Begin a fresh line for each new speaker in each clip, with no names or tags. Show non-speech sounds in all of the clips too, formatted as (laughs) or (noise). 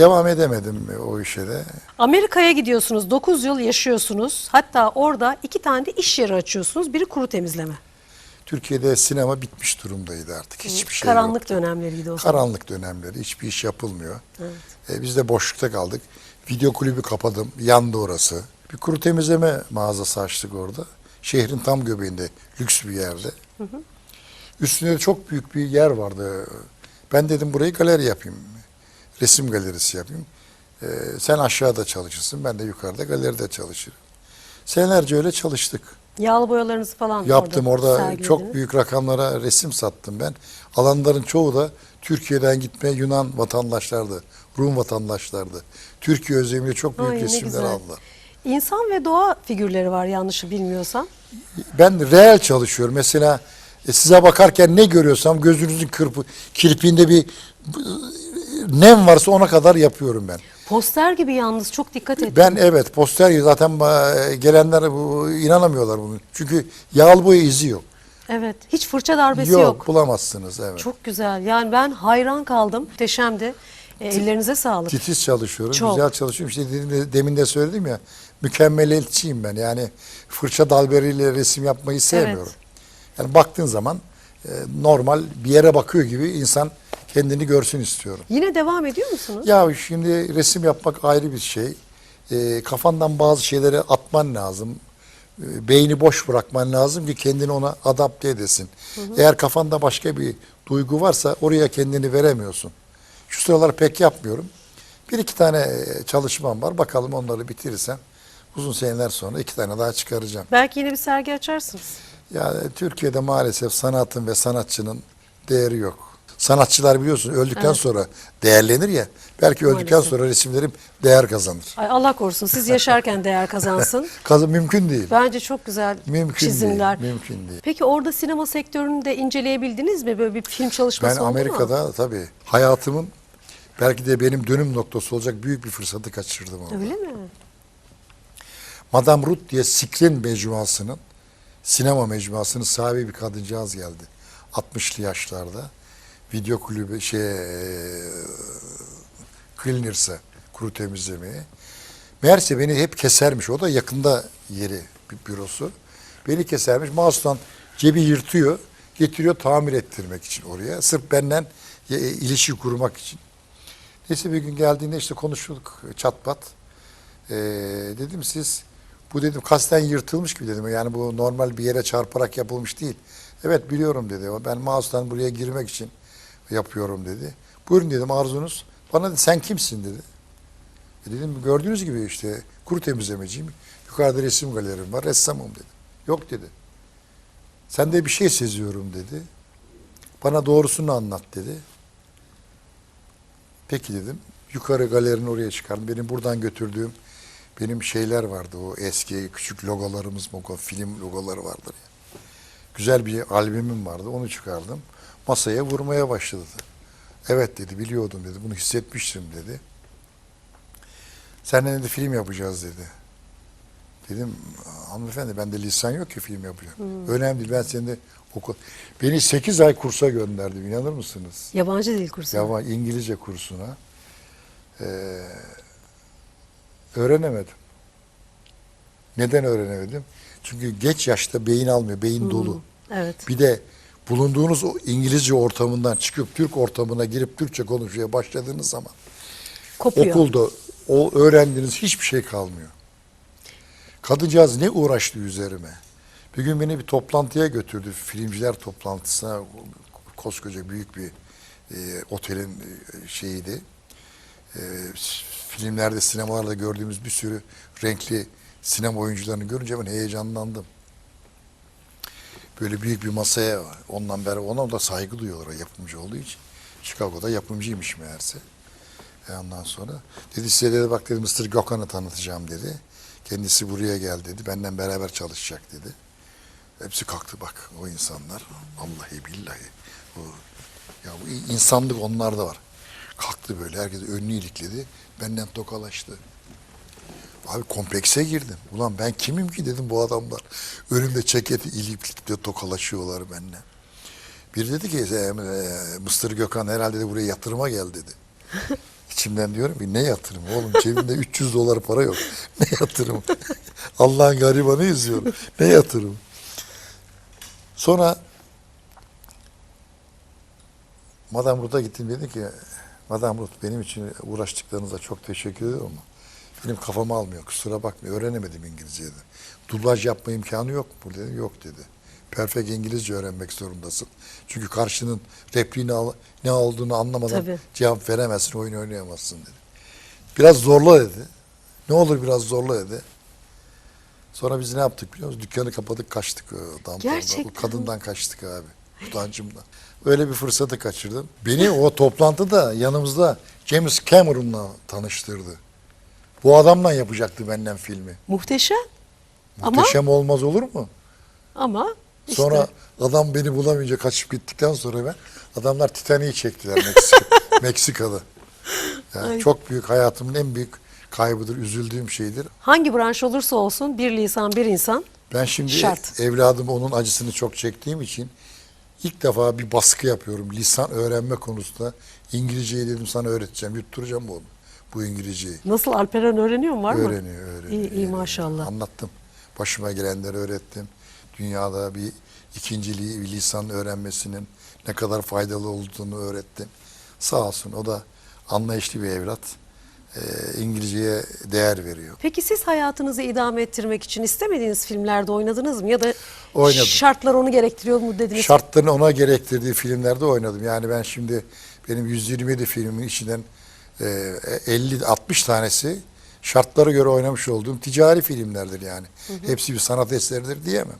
devam edemedim o işe de.
Amerika'ya gidiyorsunuz, 9 yıl yaşıyorsunuz. Hatta orada iki tane de iş yeri açıyorsunuz. Biri kuru temizleme.
Türkiye'de sinema bitmiş durumdaydı artık. Hiçbir şey
Karanlık
yoktu.
dönemleriydi o zaman.
Karanlık dönemleri. Hiçbir iş yapılmıyor. E, biz de boşlukta kaldık. Video kulübü kapadım. Yandı orası. Bir kuru temizleme mağazası açtık orada. Şehrin tam göbeğinde. Lüks bir yerde. Üstünde de çok büyük bir yer vardı. Ben dedim burayı galeri yapayım. Resim galerisi yapayım. E, sen aşağıda çalışırsın. Ben de yukarıda galeride çalışırım. Senelerce öyle çalıştık.
Yağlı boyalarınızı falan
Yaptım orada
sergilediniz.
çok büyük rakamlara resim sattım ben. Alanların çoğu da Türkiye'den gitme Yunan vatandaşlardı, Rum vatandaşlardı. Türkiye özlemiyle çok büyük
Ay,
resimler aldılar.
İnsan ve doğa figürleri var yanlış bilmiyorsam.
Ben reel çalışıyorum. Mesela e, size bakarken ne görüyorsam gözünüzün kırpı, kirpiğinde bir nem varsa ona kadar yapıyorum ben.
Poster gibi yalnız çok dikkat ettim.
Ben evet poster zaten e, gelenler bu, inanamıyorlar bunu. Çünkü yağlı boya izi yok.
Evet. Hiç fırça darbesi
Yok,
yok.
bulamazsınız evet.
Çok güzel. Yani ben hayran kaldım. Muhteşemdi. E, ellerinize sağlık.
Titiz çalışıyorum,
Çok.
güzel çalışıyorum. İşte dedim de- demin de söyledim ya, mükemmeliyetçiyim ben. Yani fırça dalberiyle resim yapmayı sevmiyorum. Yani baktığın zaman e, normal bir yere bakıyor gibi insan kendini görsün istiyorum.
Yine devam ediyor musunuz?
Ya şimdi resim yapmak ayrı bir şey. E, kafandan bazı şeyleri atman lazım. E, beyni boş bırakman lazım ki kendini ona adapte edesin. Eğer kafanda başka bir duygu varsa oraya kendini veremiyorsun. Şu sıralar pek yapmıyorum. Bir iki tane e, çalışmam var. Bakalım onları bitirirsem uzun seneler sonra iki tane daha çıkaracağım.
Belki yine bir sergi açarsınız.
Ya Türkiye'de maalesef sanatın ve sanatçının değeri yok. Sanatçılar biliyorsun öldükten
Evet.
sonra değerlenir ya. Belki öldükten
Maalesef.
sonra resimlerim değer kazanır.
Ay Allah korusun siz yaşarken değer kazansın. (laughs)
Kazan mümkün değil.
Bence çok güzel
Mümkün
çizimler.
değil. Mümkün değil.
Peki orada sinema sektörünü de inceleyebildiniz mi? Böyle bir film çalışması
Ben
oldu mu?
Amerika'da tabii hayatımın belki de benim dönüm noktası olacak büyük bir fırsatı kaçırdım orada.
Öyle mi?
Madame Ruth diye Sikrin mecmuasının sinema mecmuasının sahibi bir kadıncağız geldi. 60'lı yaşlarda. Video kulübü şey Cleaners'a kuru temizlemeye. Meğerse beni hep kesermiş. O da yakında yeri bir bürosu. Beni kesermiş. Mouse'dan cebi yırtıyor. Getiriyor tamir ettirmek için oraya. Sırf benden e, ilişki kurmak için. Neyse bir gün geldiğinde işte konuştuk çat pat. Ee, dedim siz bu dedim kasten yırtılmış gibi dedim. Yani bu normal bir yere çarparak yapılmış değil. Evet biliyorum dedi. Ben mouse'dan buraya girmek için yapıyorum dedi. Buyurun dedim arzunuz. Bana dedi, sen kimsin dedi. E dedim gördüğünüz gibi işte kuru temizlemeciyim. Yukarıda resim galerim var. Ressamım dedi. Yok dedi. Sende bir şey seziyorum dedi. Bana doğrusunu anlat dedi. Peki dedim. Yukarı galerinin oraya çıkardım. Benim buradan götürdüğüm benim şeyler vardı. O eski küçük logolarımız, logo, film logoları vardır ya. Güzel bir albümüm vardı. Onu çıkardım. Masaya vurmaya başladı. Evet dedi. Biliyordum dedi. Bunu hissetmiştim dedi. Seninle dedi film yapacağız dedi. Dedim hanımefendi bende lisan yok ki film yapacağım. Önemli değil ben seni de okul. Beni 8 ay kursa gönderdim inanır mısınız?
Yabancı dil kursu.
Yava İngilizce kursuna. Ee, öğrenemedim. Neden öğrenemedim? Çünkü geç yaşta beyin almıyor, beyin dolu.
Evet.
Bir de bulunduğunuz o İngilizce ortamından çıkıp Türk ortamına girip Türkçe konuşmaya başladığınız zaman
Kopuyor.
okulda o öğrendiğiniz hiçbir şey kalmıyor. Kadıncağız ne uğraştı üzerime. Bir gün beni bir toplantıya götürdü. Filmciler toplantısına koskoca büyük bir e, otelin e, şeyiydi. E, filmlerde, sinemalarda gördüğümüz bir sürü renkli sinema oyuncularını görünce ben heyecanlandım. Böyle büyük bir masaya ondan beri ona da saygı duyuyorlar yapımcı olduğu için. Chicago'da yapımcıymış meğerse. E ondan sonra dedi size dedi bak dedi Mr. Gökhan'ı tanıtacağım dedi. Kendisi buraya gel dedi. Benden beraber çalışacak dedi. Hepsi kalktı bak o insanlar. Vallahi billahi. Bu, ya bu insanlık onlarda var. Kalktı böyle herkes önünü ilikledi. Benden tokalaştı. Abi komplekse girdim. Ulan ben kimim ki dedim bu adamlar. Önümde ceketi iliklikte tokalaşıyorlar benimle. Bir dedi ki e, e, Mr. Gökhan herhalde de buraya yatırıma gel dedi. (laughs) İçimden diyorum ki ne yatırım oğlum cebimde 300 dolar para yok. Ne yatırım? (laughs) Allah'ın garibanı izliyorum. Ne yatırım? Sonra Madame Ruth'a gittim dedi ki Madame Ruth benim için uğraştıklarınıza çok teşekkür ama benim kafamı almıyor kusura bakmayın öğrenemedim İngilizceyi dedi. Dublaj yapma imkanı yok mu dedi. Yok dedi. Perfect İngilizce öğrenmek zorundasın. Çünkü karşının repliğini al- ne olduğunu anlamadan
Tabii.
cevap veremezsin, oyun oynayamazsın dedi. Biraz zorla dedi. Ne olur biraz zorla dedi. Sonra biz ne yaptık biliyor musun? Dükkanı kapadık kaçtık. o downtown'da.
Gerçekten
Bu kadından kaçtık abi. Utancımdan. Öyle bir fırsatı kaçırdım. Beni o toplantıda yanımızda James Cameron'la tanıştırdı. Bu adamla yapacaktı benden filmi.
Muhteşem. Ama
Muhteşem olmaz olur mu?
ama işte
Sonra adam beni bulamayınca kaçıp gittikten sonra ben adamlar Titanic'i çektiler Meksika, (laughs) Meksika'da. Yani çok büyük hayatımın en büyük kaybıdır, üzüldüğüm şeydir.
hangi branş olursa olsun bir lisan bir insan
Ben şimdi
Şart.
evladım onun acısını çok çektiğim için ilk defa bir baskı yapıyorum lisan öğrenme konusunda. İngilizceyi dedim sana öğreteceğim, yutturacağım oğlum bu İngilizceyi.
nasıl Alperen öğreniyor mu var mı?
Öğreniyor, öğreniyor.
İyi, iyi
öğreniyor.
maşallah.
Anlattım. Başıma gelenleri öğrettim. Dünyada bir ikinciliği, bir lisan öğrenmesinin ne kadar faydalı olduğunu öğrettim. Sağ olsun o da anlayışlı bir evlat. Ee, İngilizceye değer veriyor.
Peki siz hayatınızı idame ettirmek için istemediğiniz filmlerde oynadınız mı? Ya da
Oynadım.
şartlar onu gerektiriyor mu dediniz?
Şartların ona gerektirdiği filmlerde oynadım. Yani ben şimdi benim 127 filmin içinden e, 50-60 tanesi şartlara göre oynamış olduğum ticari filmlerdir yani. Hepsi bir sanat eseridir diyemem.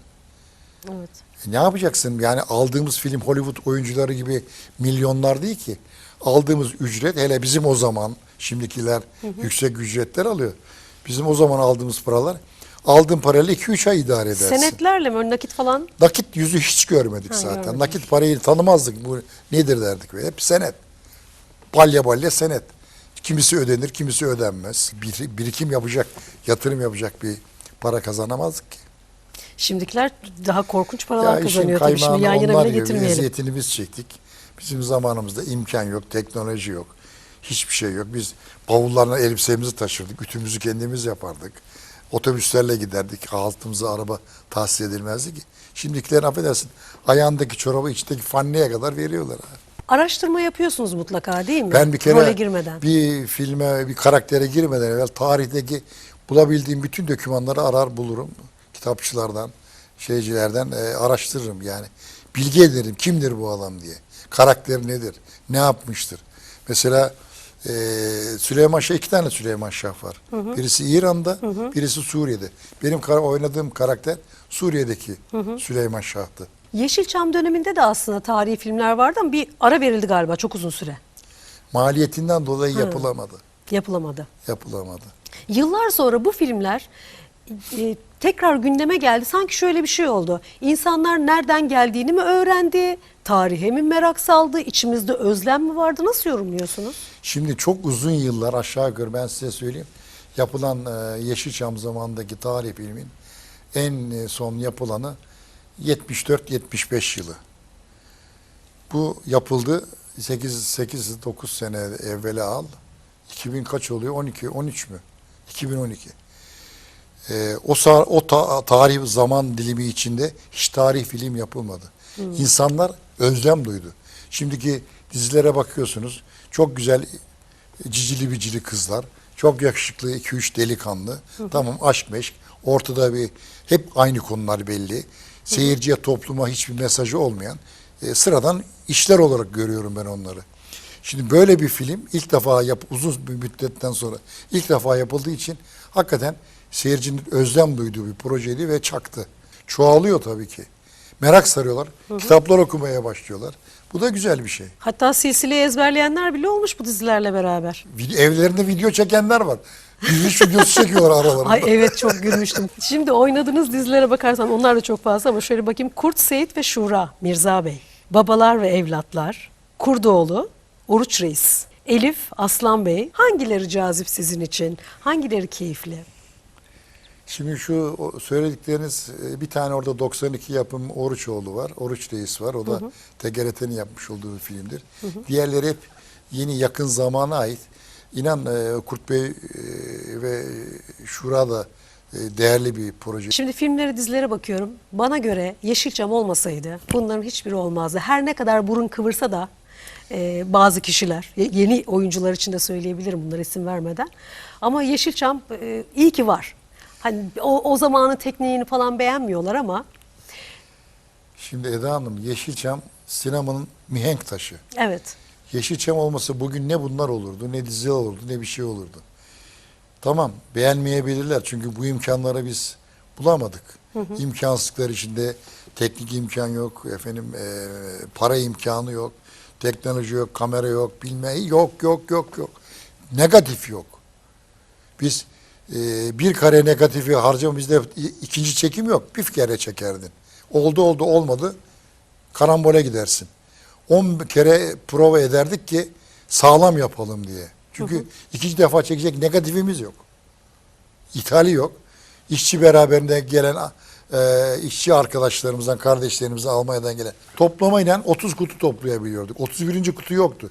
Evet.
E ne yapacaksın? Yani aldığımız film Hollywood oyuncuları gibi milyonlar değil ki. Aldığımız ücret hele bizim o zaman şimdikiler yüksek ücretler alıyor. Bizim o zaman aldığımız paralar aldığın parayla 2-3 ay idare edersin.
Senetlerle mi? Nakit falan?
Nakit yüzü hiç görmedik
Ha,
zaten.
görmedik.
Nakit parayı tanımazdık. Bu nedir derdik. Hep senet. Balya balya senet. Kimisi ödenir, kimisi ödenmez. Bir, birikim yapacak, yatırım yapacak bir para kazanamazdık ki.
Şimdikiler daha korkunç paralar
Ya
kazanıyor tabii. Şimdi yan yana bile getirmeyelim.
Eziyetini biz çektik. Bizim zamanımızda imkan yok, teknoloji yok. Hiçbir şey yok. Biz bavullarla elbisemizi taşırdık. Ütümüzü kendimiz yapardık. Otobüslerle giderdik. Altımıza araba tahsis edilmezdi ki. Şimdikilerin affedersin ayağındaki çorabı içindeki fanneye kadar veriyorlar. abi.
Araştırma yapıyorsunuz mutlaka değil mi?
Ben bir kere
Role girmeden.
bir filme, bir karaktere girmeden evvel tarihteki bulabildiğim bütün dokümanları arar bulurum. Kitapçılardan, şeycilerden e, araştırırım yani. Bilgi ederim kimdir bu adam diye. Karakteri nedir? Ne yapmıştır? Mesela e, Süleyman Şah, iki tane Süleyman Şah var. Birisi İran'da, birisi Suriye'de. Benim kara- oynadığım karakter Suriye'deki Süleyman Şah'tı.
Yeşilçam döneminde de aslında tarihi filmler vardı ama bir ara verildi galiba çok uzun süre.
Maliyetinden dolayı yapılamadı.
Yapılamadı.
Yapılamadı.
Yıllar sonra bu filmler e, tekrar gündeme geldi. Sanki şöyle bir şey oldu. İnsanlar nereden geldiğini mi öğrendi? Tarihe mi merak saldı? İçimizde özlem mi vardı? Nasıl yorumluyorsunuz?
Şimdi çok uzun yıllar aşağı yukarı ben size söyleyeyim. Yapılan e, Yeşilçam zamanındaki tarih filmin en e, son yapılanı 74-75 yılı. Bu yapıldı 8 8 9 sene evvela al. 2000 kaç oluyor? 12 13 mü? 2012. Ee, o o ta- tarih zaman dilimi içinde hiç tarih film yapılmadı. İnsanlar özlem duydu. Şimdiki dizilere bakıyorsunuz. Çok güzel cicili bicili kızlar. Çok yakışıklı 2-3 delikanlı. Tamam aşk meşk. Ortada bir hep aynı konular belli. Seyirciye topluma hiçbir mesajı olmayan e, sıradan işler olarak görüyorum ben onları. Şimdi böyle bir film ilk defa yap uzun bir müddetten sonra ilk defa yapıldığı için hakikaten seyircinin özlem duyduğu bir projeydi ve çaktı. Çoğalıyor tabii ki. Merak sarıyorlar. Kitaplar okumaya başlıyorlar. Bu da güzel bir şey.
Hatta silsileyi ezberleyenler bile olmuş bu dizilerle beraber.
Evlerinde video çekenler var. Yürüyüş videosu çekiyorlar aralarında.
Ay evet çok gülmüştüm. Şimdi oynadığınız dizilere bakarsan onlar da çok fazla ama şöyle bakayım. Kurt Seyit ve Şura, Mirza Bey, Babalar ve Evlatlar, Kurdoğlu, Oruç Reis, Elif, Aslan Bey. Hangileri cazip sizin için? Hangileri keyifli?
Şimdi şu söyledikleriniz e, bir tane orada 92 yapım Oruçoğlu var. Oruç Reis var. O da TGRT'nin yapmış olduğu bir filmdir. Diğerleri hep yeni yakın zamana ait İnan e, Kurt Bey e, ve Şura da e, değerli bir proje.
Şimdi filmlere, dizilere bakıyorum. Bana göre Yeşilçam olmasaydı bunların hiçbiri olmazdı. Her ne kadar burun kıvırsa da e, bazı kişiler, ye- yeni oyuncular için de söyleyebilirim bunları isim vermeden. Ama Yeşilçam e, iyi ki var. Hani o, o zamanın tekniğini falan beğenmiyorlar ama
Şimdi Eda Hanım Yeşilçam sinemanın mihenk taşı.
evet.
Yeşilçam olmasa bugün ne bunlar olurdu, ne dizi olurdu, ne bir şey olurdu. Tamam beğenmeyebilirler çünkü bu imkanları biz bulamadık. İmkansızlıklar içinde teknik imkan yok, efendim eee, para imkanı yok, teknoloji yok, kamera yok, bilme yok yok yok yok. Negatif yok. Biz eee, bir kare negatifi harcama bizde ikinci çekim yok. Bir kere çekerdin. Oldu oldu olmadı karambole gidersin. 10 kere prova ederdik ki sağlam yapalım diye. Çünkü ikinci defa çekecek negatifimiz yok. İthali yok. İşçi beraberinde gelen e, işçi arkadaşlarımızdan, kardeşlerimizden Almanya'dan gelen toplamayla 30 kutu toplayabiliyorduk. 31. kutu yoktu.